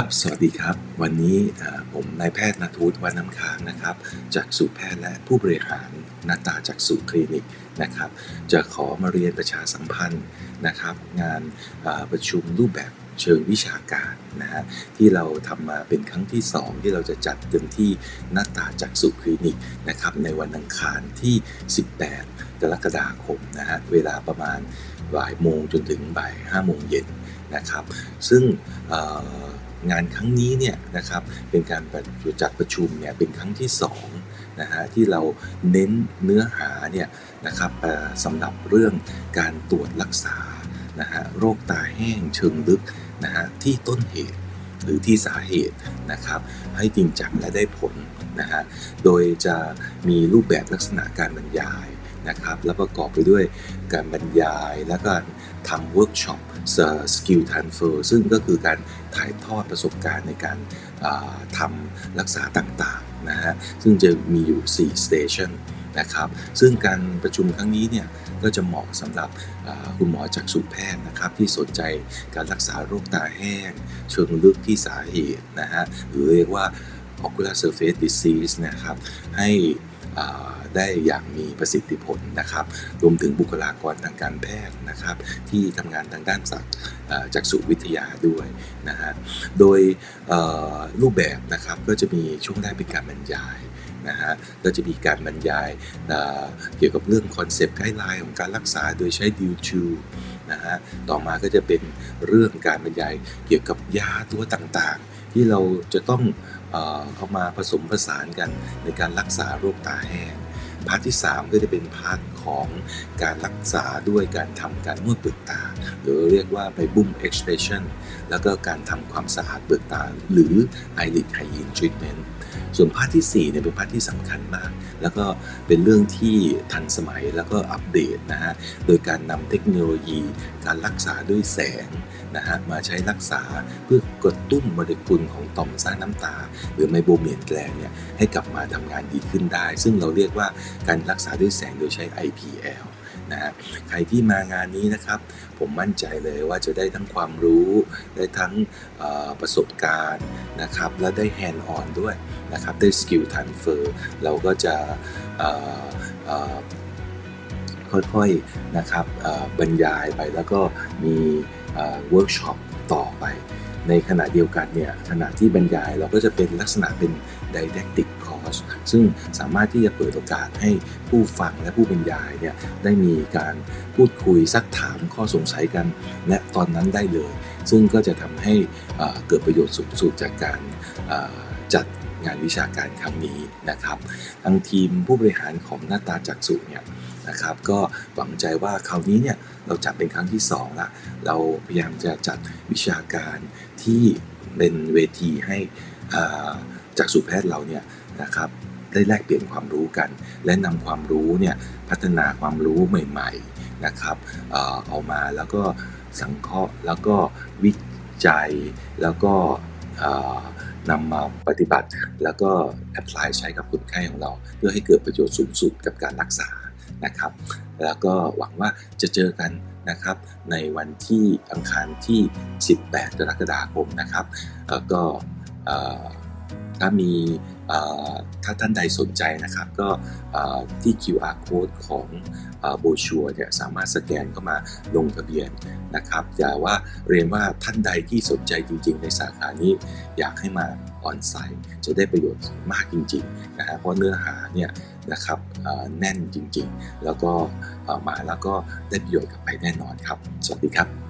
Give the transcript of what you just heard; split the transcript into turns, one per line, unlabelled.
ครับ สวัสดีครับ วันนี้ผมนายแพทย์นัทวุฒิวันน้ำค้างนะครับ จากสุแพทย์และผู้บริหารนาตาจากสุคลินิกนะครับ จะขอมาเรียนประชาสัมพันธ์นะครับ งานประชุมรูปแบบเชิงวิชาการนะฮะที่เราทำมาเป็นครั้งที่ 2 ที่เราจะจัดกันที่นาตาจากสุคลินิกนะครับในวันอังคารที่ 18 กรกฎาคมนะฮะเวลาประมาณบ่ายโมงจนถึงบ่าย5โมงเย็นนะครับ ซึ่ง งานครั้งนี้เนี่ยนะครับเป็นการจัดประชุมเนี่ยเป็นครั้งที่2นะฮะที่เราเน้นเนื้อหาเนี่ยนะครับสำหรับเรื่องการตรวจรักษานะฮะโรคตาแห้งเชิงลึกนะฮะที่ต้นเหตุหรือที่สาเหตุนะครับให้จริงจังและได้ผลนะฮะโดยจะมีรูปแบบลักษณะการบรรยาย นะครับ และประกอบไปด้วยการบรรยายและการทำเวิร์กช็อปสกิลทันเฟอร์ซึ่งก็คือการถ่ายทอดประสบการณ์ในการทำรักษาต่างๆนะฮะซึ่งจะมีอยู่ 4 station นะครับซึ่งการประชุมครั้งนี้เนี่ยก็จะเหมาะสำหรับคุณหมอจากสุแพทย์นะครับ ที่สนใจการรักษาโรคตาแห้ง เชิงลึกที่สาเหตุนะฮะหรือเรียกว่า ocular surface disease นะครับให้ ได้อย่างมีประสิทธิผลนะครับ รวมถึงบุคลากรทางการแพทย์นะครับ ที่ทำงานทางด้านศักจักษุวิทยาด้วยนะฮะ โดยรูปแบบนะครับก็จะมีช่วงแรกเป็นการบรรยายนะฮะก็จะมีการบรรยายเเกี่ยวกับเรื่องคอนเซปต์ไกด์ไลน์ของการรักษาโดยใช้ดิวชูนะฮะ ต่อมาก็จะเป็นเรื่องการบรรยายเกี่ยวกับยาตัวต่างๆ ที่เราจะต้องเอามาผสมผสานกันในการรักษาโรคตาแห้งพาร์ทที่ 3 ก็จะเป็นพาร์ท ของการรักษาด้วยการทำการนวดเปลือกตา หรือเรียกว่าไปบุ้ม expression แล้วก็การทำความสะอาดเปลือกตา หรือ eyelid hygiene treatment ส่วนพาร์ทที่4เนี่ยเป็นพาร์ทที่สำคัญมาก แล้วก็เป็นเรื่องที่ทันสมัยแล้วก็อัปเดตนะฮะ โดยการนำเทคโนโลยีการรักษาด้วยแสงนะฮะมาใช้รักษาเพื่อกระตุ้นโมเลกุลของต่อมสร้างน้ำตา หรือไมโบเมียนแกลนเนี่ยให้กลับมาทำงานดีขึ้นได้ ซึ่งเราเรียกว่าการรักษาด้วยแสงโดยใช้ PL นะฮะใครที่มางานนี้นะครับ ผมมั่นใจเลยว่าจะได้ทั้งความรู้ได้ทั้งประสบการณ์นะครับและได้ hand on ด้วยนะครับได้ skill transfer เราก็จะค่อยๆนะครับบรรยายไปแล้วก็มีเวิร์กช็อปต่อไป ในขณะเดียวกันเนี่ยขณะที่บรรยายเราก็จะเป็นลักษณะเป็น didactic course ซึ่งสามารถที่จะเปิดโอกาสให้ผู้ฟังและผู้บรรยายเนี่ยได้มีการพูดคุยซักถามข้อสงสัยกันและตอนนั้นได้เลย ซึ่งก็จะทำให้เกิดประโยชน์สูงสุดจากการจัดงานวิชาการครั้งนี้นะครับทางทีมผู้บริหารของหน้าตาจักษุเนี่ยนะครับ ก็หวังใจว่าคราวนี้เนี่ยเราจัดเป็นครั้งที่2ละเราพยายามจะจัดวิชาการที่เป็นเวทีให้อ่าจักษุแพทย์เราเนี่ย นะครับได้แลกเปลี่ยนความรู้กัน และนำความรู้เนี่ยพัฒนาความรู้ใหม่ๆนะครับเอามาแล้วก็สังเคราะห์แล้วก็วิจัยแล้วก็นำมาปฏิบัติ แล้วก็แอพพลายใช้กับคนไข้ของเรา เพื่อให้เกิดประโยชน์สูงสุดกับการรักษานะครับ แล้วก็หวังว่าจะเจอกันนะครับ ในวันที่อังคารที่ 18 กรกฎาคมนะครับก็ถ้ามี ถ้าท่านใดสนใจนะครับก็ที่ QR code ของโบชัวเนี่ยสามารถสแกนเข้ามาลงทะเบียนนะครับแต่ว่าเรียนว่าท่านใดที่สนใจจริง ๆ ในสาขานี้อยากให้มาออนไซต์จะได้ประโยชน์มากจริงๆนะฮะเพราะเนื้อหาเนี่ยนะครับแน่นจริงๆ แล้วก็มาแล้วก็ได้ประโยชน์กลับไปแน่นอนครับ สวัสดีครับ